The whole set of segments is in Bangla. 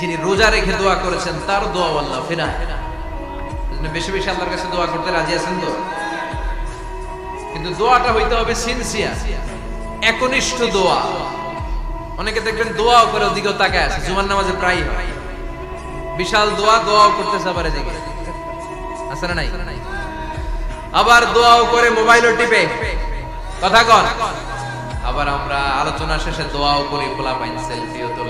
যিনি রোজা রেখে দোয়া করেছেন, তার দোয়া আল্লাহ এজন্য বেশি বেশি আল্লাহর কাছে দোয়া করতে রাজি আছেন তো? কিন্তু দোয়াটা হইতে হবে সিনসিয়ার একনিষ্ঠ দোয়া। অনেকে দেখবেন দোয়াও করে ওদিকেও তাকায় আছে, জুমার নামাজে প্রায় বিশাল দোয়া, দোয়াও করতেছে আবার এদিকে। আছে না নাই? আবার দোয়াও করে মোবাইলও টিপে। কথা কন। আবার আমরা আলোচনা শেষে দোয়াও করি খোলা পাইন সেলফিও তোলে।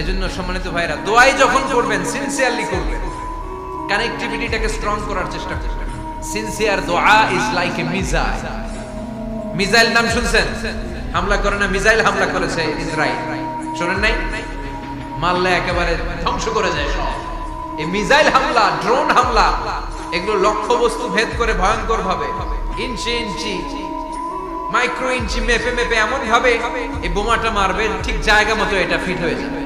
এজন্য সম্মানিত ভাইরা দোয়াই যখন করবেন সিনসিয়ারলি করবেন। কানেক্টিভিটিটাকে স্ট্রং করার চেষ্টা করবেন। সিনসিয়ার দোয়া is like a missile missile নাম শুনছেন? হামলা করে না মিসাইল হামলা করেছে ইসরায়েল। শোনেন নাই? মারলে একেবারে ধ্বংস করে যায় সব। এই মিসাইল হামলা ড্রোন হামলা, এগুলো লক্ষ্য বস্তু ভেদ করে ভয়ঙ্কর ভাবে ইঞ্চি ইঞ্চি মাইক্রো ইঞ্চি মেপে মেপে এমন ভাবে এই বোমাটা মারবে, ঠিক জায়গা মতো এটা ফিট হয়ে যাবে।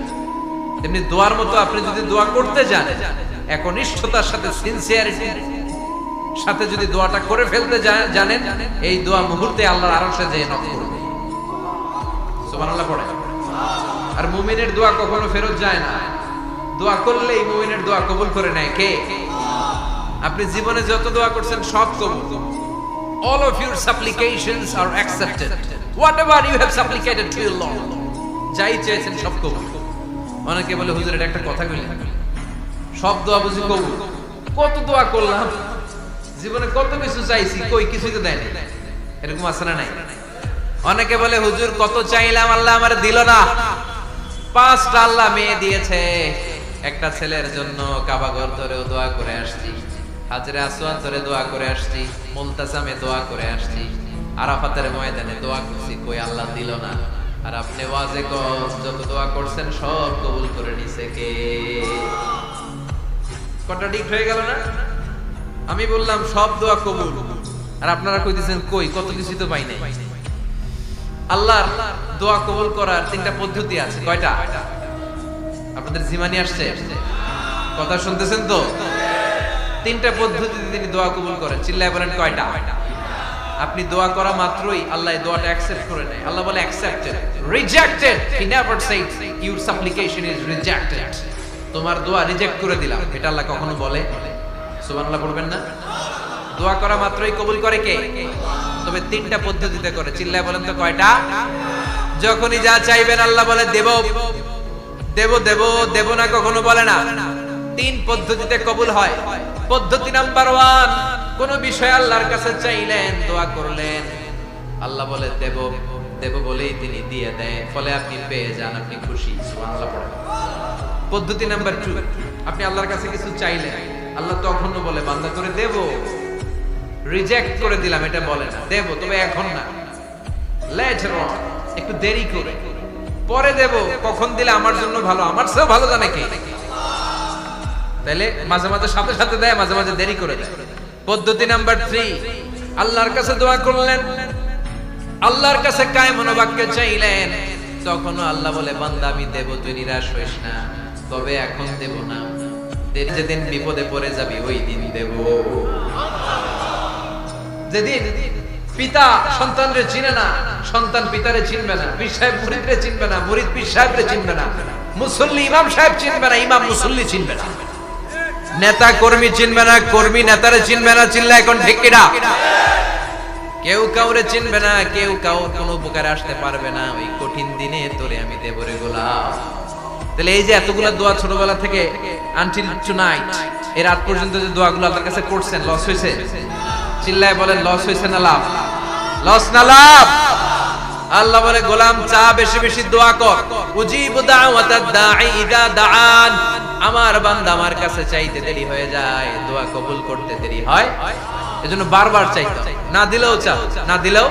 তেমনি দোয়ার মতো আপনি যদি দোয়া করতে যান, একনিষ্ঠতার সাথে সিনসিয়ারিটি সাথে যদি দোয়াটা করে ফেলতে জানেন, এই দোয়া মুহূর্তে আল্লাহর আরশে যেয়ে নক করবে। সুবহানাল্লাহ পড়ে। আর মুমিনের দোয়া কখনো ফেরত যায় না। দোয়া করলেই মুমিনের দোয়া কবুল করে নেয় কে? আপনি জীবনে যত দোয়া করছেন সব কবুল। All of your supplications are accepted. Whatever you have supplicated to your lord, যাই চেয়েছেন সব কবুল। অনেকে বলে, হুজুর, এটা একটা কথা কইলেন। সব দোয়া বুঝি কবুল। কত দোয়া করলাম। জীবনে কত কিছু চাইছি, কই কিছুই তো দেয়নি। এরকম আছে না নাই? অনেকে বলে, হুজুর, কত চাইলাম, আল্লাহ আমার দিল না। পাঁচটা আল্লাহ মেয়ে দিয়েছে। একটা ছেলের জন্য কাবাগর ধরেও দোয়া করে আসছি। হাজরে আসওয়াদ ধরে দোয়া করে আসছি। মুলতাসামে দোয়া করে আসছি। আরাফাতের ময়দানে দোয়া করছি, কই আল্লাহ দিল না? আর আপনি ওয়াজে গজ যত দোয়া করছেন সব কবুল করে নিছে কে? কন্ট্রাডিক্ট হয়ে গেল না? আমি বললাম, সব দোয়া কবুল। আর আপনারা কই কইতেছেন, কই? কত কিছু তো পাই নাই। আল্লাহর দোয়া কবুল করার তিনটা পদ্ধতি আছে। কয়টা? আপনাদের জিমানি আসছে? কথা শুনতেছেন তো? তিনটা পদ্ধতিতে তিনি দোয়া কবুল করেন। চিল্লায় বলেন, কয়টা? আপনি দোয়া করা মাত্রই আল্লাহ দোয়াটা অ্যাকসেপ্ট করে নেয়। আল্লাহ বলে accepted rejected he never said your supplication is rejected তোমার দোয়া রিজেক্ট করে দিলাম। এটা আল্লাহ কখনো বলে? সুবহানাল্লাহ পড়বেন না? দোয়া করা মাত্রই কবুল করে কে? তবে তিনটা পদ্ধতিতে করে। চিল্লায় বলেন তো কয়টা? যখনই যা চাইবেন আল্লাহ বলে, দেব। দেব দেব দেব না কখনো বলে না। তিন পদ্ধতিতে কবুল হয়। পদ্ধতি নাম্বার ওয়ান কোন বিষয় আল্লাহর কাছে চাইলেন, দোয়া করলেন। আল্লাহ বলে, দেব দেব বলেই তিনি দিয়ে দেয় ফলে আপনি পেয়ে যান, আপনি খুশি। পদ্ধতি নাম্বার টু আপনি আল্লাহর কাছে কিছু চাইলেন। আল্লাহ তখন বলে, বান্দা করে দেব। রিজেক্ট করে দিলাম, এটা বলে না। দেব, তবে এখন না। লেটার একটু দেরি করে। পরে দেব, কখন দিলে আমার জন্য ভালো? আমার সেও ভালো জানে কে? তাইলে মাঝে মাঝে সাথে সাথে দেয়, মাঝে মাঝে দেরি করে দেয়। পদ্ধতি নাম্বার থ্রি আল্লাহর কাছে দোয়া করলেন। আল্লাহর কাছে কায় মনোবাক্যে চাইলেন। তখনও আল্লাহ বলে, বান্দা, আমি দেব, তুই নিরাশ হইস না। তবে এখন দেব না। যেদিন বিপদে পড়ে যাবি, ওই দিন দেব। যেদিন পিতা সন্তানরে চিনে না, সন্তান পিতারে চিনবে না, পীর সাহেব মুরিদরে চিনবে না, মুরিদ পীর সাহেবরে চিনবে না, মুসল্লি ইমাম সাহেব চিনবে না, ইমাম মুসল্লি চিনবে না। নেতা কর্মী চিনবে না, কর্মী নেতারে চিনবে না, চিনলে এখন ঠিক কিনা? কেউ কাউরে চিনবে না, কেউ কাউর কোনো উপকারে আসতে পারবে না। ওই কঠিন দিনে তোরে আমি দেবরে গোলাম। তাহলে এই যে এতগুলা দোয়া ছোটবেলা থেকে আনটিল টুনাইট এই রাত পর্যন্ত যে দোয়াগুলো আল্লাহর কাছে করছেন লস হয়েছে? চিল্লায় বলেন লস হয়েছে না লাভ? লস না লাভ? আল্লাহ বলে, গোলাম, চা বেশি বেশি দোয়া কর। উজিবু দাওয়াতাদ দাঈ ইদা দাআন। আমার বান্দা আমার কাছে চাইতে দেরি হয়ে যায়, দোয়া কবুল করতে দেরি হয়। এজন্য বারবার চাইতে না দিলেও চাও, না দিলেও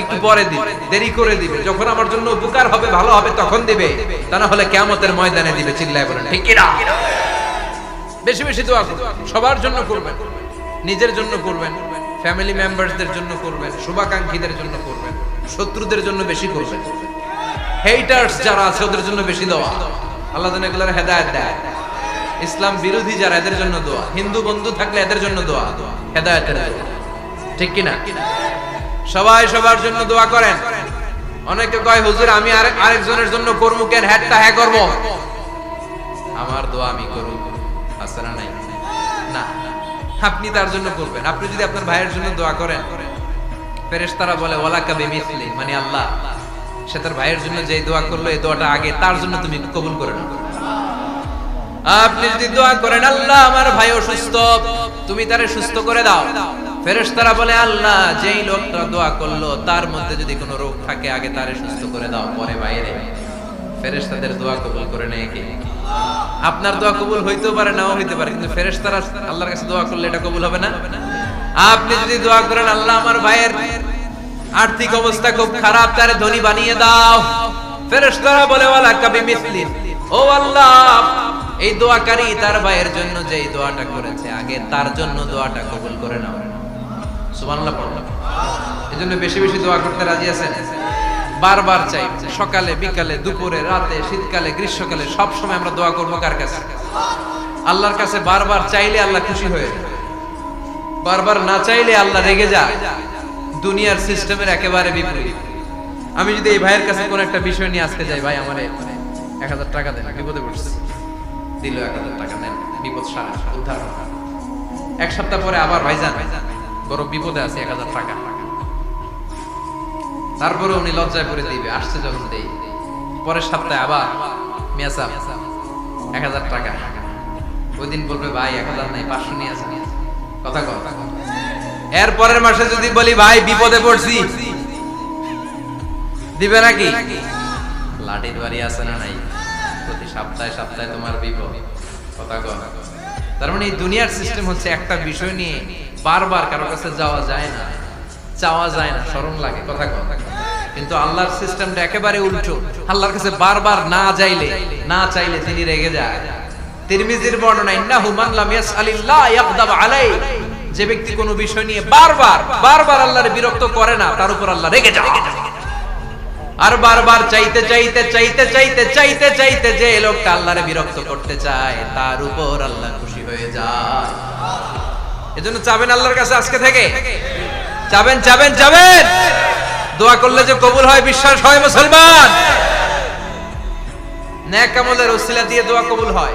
একটু পরে দিবে, দেরি করে দিবে। যখন আমার জন্য উপকার হবে, ভালো হবে, তখন দিবে। তা না হলে কিয়ামতের ময়দানে দিবে, চিল্লায় বলেন ঠিক বেশি বেশি দোয়া সবার জন্য করবেন। নিজের জন্য করবেন। ফ্যামিলি মেম্বারসদের জন্য করবেন। শুভাকাঙ্ক্ষীদের জন্য করবেন। শত্রুদের জন্য বেশি করবেন। হেইটার্স যারা আছে, ওদের জন্য বেশি দোয়া আল্লাহ যেন এগুলোর হেদায়েত দেয়। ইসলাম বিরোধী যারা, এদের জন্য দোয়া। হিন্দু বন্ধু থাকলে এদের জন্য দোয়া। হেদায়েতের দোয়া। ঠিক কিনা সবাই সবার জন্য দোয়া করেন। অনেকে কয়, হুজুর, আমি আরেকজনের জন্য করব হ্যাটটা হ্যাঁ করব? আমার দোয়া আমি করব আছে নাই? না। আপনি তার জন্য করবেন। আপনি যদি আপনার ভাইয়ের জন্য দোয়া করেন, ফেরেশতারা বলে ওয়ালা কাবি মিসলি মানে আল্লাহ। সে তার ভাইয়ের জন্য যে দোয়া করল, এই দোয়াটা আগে তার জন্য তুমি কবুল করে নাও। আপনি যদি দোয়া করেন, আল্লাহ আমার ভাই অসুস্থ, তুমি তারে সুস্থ করে দাও। ফেরেশতারা বলে, আল্লাহ, যেই লোকটা দোয়া করল, তার মধ্যে যদি কোনো রোগ থাকে, আগে তারে সুস্থ করে দাও, পরে বাইরে। ফেরেশতাদের দোয়া কবুল করে নেয় কি? আপনার দোয়া কবুল হইতেও পারে, নাও হইতে পারে, কিন্তু ফেরেশতারা আল্লাহর কাছে দোয়া করলে এটা কবুল হবে না। আপনি যদি দোয়া করেন, আল্লাহ আমার ভাইয়ের আর্থিক অবস্থা খুব খারাপ, তারে ধনী বানিয়ে দাও। ফেরেশতারা বলে, ওয়ালা কাবি মিসলিন। ও আল্লাহ, এই দোয়াকারী তার ভাইয়ের জন্য যে দোয়াটা করেছে, আগে তার জন্য দোয়াটা কবুল করে নাও। সুবহানাল্লাহ পড়লাম এজন্য বেশি বেশি দোয়া করতে রাজি আছেন? বারবার চাই, সকালে, বিকালে, দুপুরে, রাতে, শীতকালে, গ্রীষ্মকালে, সব সময় আমরা দোয়া করব কার কাছে? আল্লাহর কাছে বারবার চাইলে আল্লাহ খুশি হয়ে। বারবার না চাইলে আল্লাহ রেগে যায়। দুনিয়ার সিস্টেমের একেবারে বিপরীত। আমি যদি এই ভাইয়ের কাছে কোন একটা বিষয় নিয়ে আজকে যাই, ভাই, আমার এক হাজার টাকা দেন, বিপদে পড়ছে। দিল এক হাজার টাকা দেন বিপদ সারা, উদ্ধার এক সপ্তাহ পরে আবার ভাইজান, বড় বিপদে আছে, এক হাজার টাকা। তারপরে উনি লজ্জায় পড়ে দিবে, আসছে যখন দেই। পরের সপ্তাহে আবার মিয়াসাম এক হাজার টাকা। ওই দিন বলবে, ভাই, এক হাজার নাই, পাঁচশো নিয়ে আসেন। কথা কথা এর পরের মাসে যদি বলি ভাই বিপদে পড়ছি। দিবে নাকি? লাঠির বাড়ি আছে না নাই? প্রতি সপ্তাহে সপ্তাহে তোমার বিপদ। কথা কথা তার মানে এই দুনিয়ার সিস্টেম হচ্ছে একটা বিষয় নিয়ে বারবার কারও কাছে যাওয়া যায় না চাওয়া যায় না শরম লাগে কথা কথা কিন্তু আল্লাহর সিস্টেমটা একেবারে উল্টো। আল্লাহর কাছে বারবার না যাইলে না চাইলে তিনি রেগে যায়। তিরমিজির বর্ণনা ইন্নাহু মান লাম ইয়াসআলিল্লাহ ইয়াকদাব আলাই যে ব্যক্তি কোনো বিষয় নিয়ে বারবার বারবার আল্লাহর বিরক্ত করে না, তার উপর আল্লাহ রেগে যায় আর বারবার চাইতে চাইতে চাইতে চাইতে চাইতে চাইতে যে লোকটা আল্লাহরে বিরক্ত করতে চায়, তার উপর আল্লাহ খুশি হয়ে যায়। এজন্য চাবেন আল্লাহর কাছে আজকে থেকে? চাবেন চাবেন চাবেন! দোয়া করলে যে কবুল হয়, বিশ্বাস হয় মুসলমান! ন্যাক আমলের ওসিলা দিয়ে দোয়া কবুল হয়।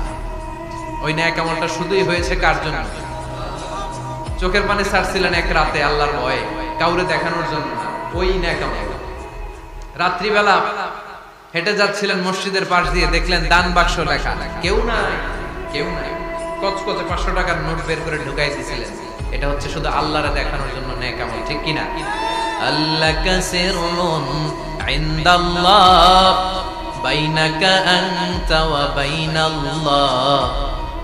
ওই ন্যায় আমলটা শুধুই হয়েছে কার জন্য? চোখের পানে সারছিলেন এক রাতে আল্লাহর ভয়ে, কাউরে দেখানোর জন্য। ওই ন্যায় আমল। রাত্রিবেলা হেঁটে যাচ্ছিলেন মসজিদের পাশ দিয়ে, দেখলেন দান বাক্স লেখা। কেউ নাই কেউ নাই। কচকচে পাঁচশো টাকার নোট বের করে ঢুকাই দিয়েছিলেন এটা হচ্ছে শুধু আল্লাহরে দেখানোর জন্য ন্যায় আমল, ঠিক কিনা আল্লাহ কাসিরুন বাইনাকা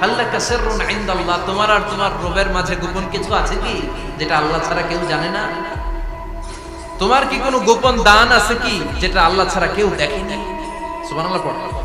পড়ে হাল্লাকা সিররুন ইনদাল্লাহ, তোমার আর তোমার রবের মাঝে গোপন কিছু আছে কি? যেটা আল্লাহ ছাড়া কেউ জানে না? তোমার কি কোনো গোপন দান আছে কি, যেটা আল্লাহ ছাড়া কেউ দেখেনি সুবহানাল্লাহ, পড়ে।